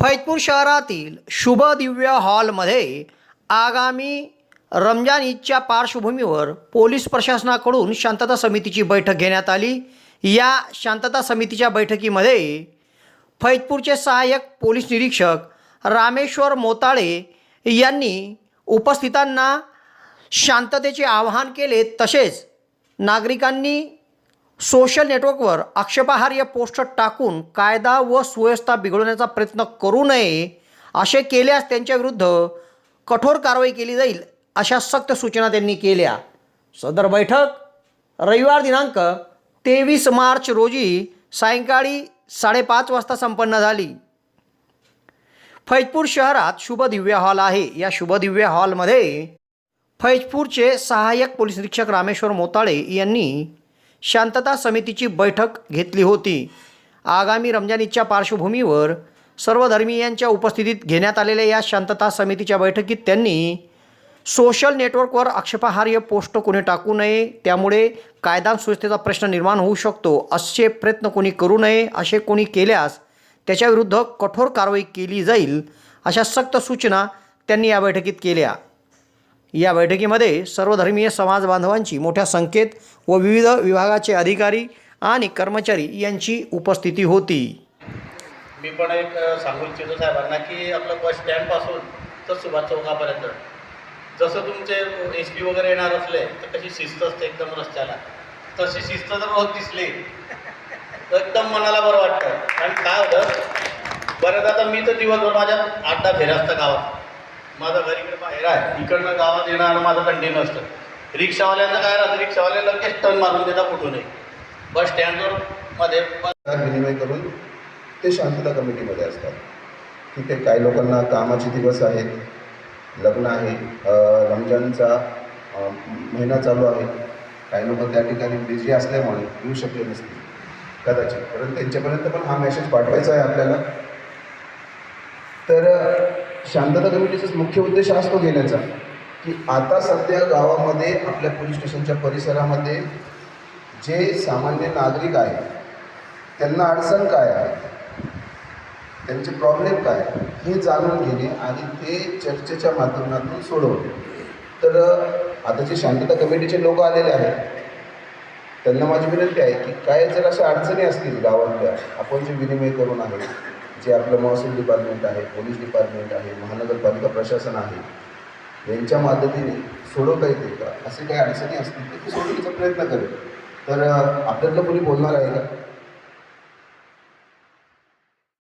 फैजपूर शहरातील शुभ दिव्य हॉलमध्ये आगामी रमजान ईदच्या पार्श्वभूमीवर पोलीस प्रशासनाकडून शांतता समितीची बैठक घेण्यात आली. या शांतता समितीच्या बैठकीमध्ये फैजपूरचे सहाय्यक पोलीस निरीक्षक रामेश्वर मोताळे यांनी उपस्थितांना शांततेचे आवाहन केले. तसेच नागरिकांनी सोशल नेटवर्कवर आक्षेपार्ह पोस्ट टाकून कायदा व सुव्यवस्था बिघडवण्याचा प्रयत्न करू नये असे केल्यास त्यांच्याविरुद्ध कठोर कारवाई केली जाईल अशा सक्त सूचना त्यांनी केल्या. सदर बैठक रविवार दिनांक तेवीस मार्च रोजी सायंकाळी साडेपाच वाजता संपन्न झाली. फैजपूर शहरात शुभदिव्य हॉल आहे. या शुभदिव्य हॉलमध्ये फैजपूरचे सहाय्यक पोलीस निरीक्षक रामेश्वर मोताळे यांनी शांतता समितीची बैठक घेतली होती. आगामी रमजान ईदच्या पार्श्वभूमीवर सर्व धर्मीयांच्या उपस्थितीत घेण्यात आलेल्या या शांतता समितीच्या बैठकीत त्यांनी सोशल नेटवर्कवर आक्षेपार्ह पोस्ट कोणी टाकू नये त्यामुळे कायदा आणि सुव्यवस्थेचा प्रश्न निर्माण होऊ शकतो असे प्रयत्न कोणी करू नये असे कोणी केल्यास त्याच्याविरुद्ध कठोर कारवाई केली जाईल अशा सक्त सूचना त्यांनी या बैठकीत केल्या. या बैठकीमध्ये सर्वधर्मीय समाज बांधवांची मोठ्या संख्येत व विविध विभागाचे अधिकारी आणि कर्मचारी यांची उपस्थिती होती. मी पण एक सांगू इच्छितो साहेबांना की आपलं बस स्टँडपासून तर सुभाष चौकापर्यंत. जसं तुमचे एस पी वगैरे येणार असले तर कशी शिस्त असते एकदम रस्त्याला. तशी शिस्त जर रोज दिसली तर एकदम मनाला बरं वाटतं. कारण काय होतं बरं आता मी तर दिवसभर माझ्या आठ दहा फेऱ्या असतं गावात. माझा घरी इकडे बाहेर आहे. इकडनं गावात येणं माझं कंटिन्यू असतं रिक्षावाल्यांना काय राहतं? रिक्षावाले लगेच टर्न मारून देतात कुठूनही. बस स्टँडवर मध्ये विनिमय करून ते शांतता कमिटीमध्ये असतात. ठीक आहे काही लोकांना कामाचे दिवस आहेत लग्न आहे रमजानचा महिना चालू आहे. काही लोक त्या ठिकाणी बिझी असल्यामुळे येऊ शकले नसतील कदाचित. परंतु त्यांच्यापर्यंत पण हा मेसेज पाठवायचा आहे आपल्याला. तर शांतता कमिटीचाच मुख्य उद्देश असतो घेण्याचा. की आता सध्या गावामध्ये आपल्या पोलीस स्टेशनच्या परिसरामध्ये जे सामान्य नागरिक आहेत त्यांना अडचण काय आहे? त्यांचे प्रॉब्लेम काय हे जाणून घेणे आणि ते चर्चेच्या माध्यमातून सोडवणे. तर आताचे शांतता कमिटीचे लोक आलेले आहेत त्यांना माझी विनंती आहे की काय जर अशा अडचणी असतील गावातल्या आपण जे विनिमय करून आहे जे आपलं महसूल डिपार्टमेंट आहे पोलीस डिपार्टमेंट आहे महानगरपालिका प्रशासन आहे यांच्या मदतीने सोडवता येते का? असे काही अडचणी असतील तर ते सोडवण्याचा प्रयत्न करेल. तर आपल्यातलं कोणी बोलणार आहे का?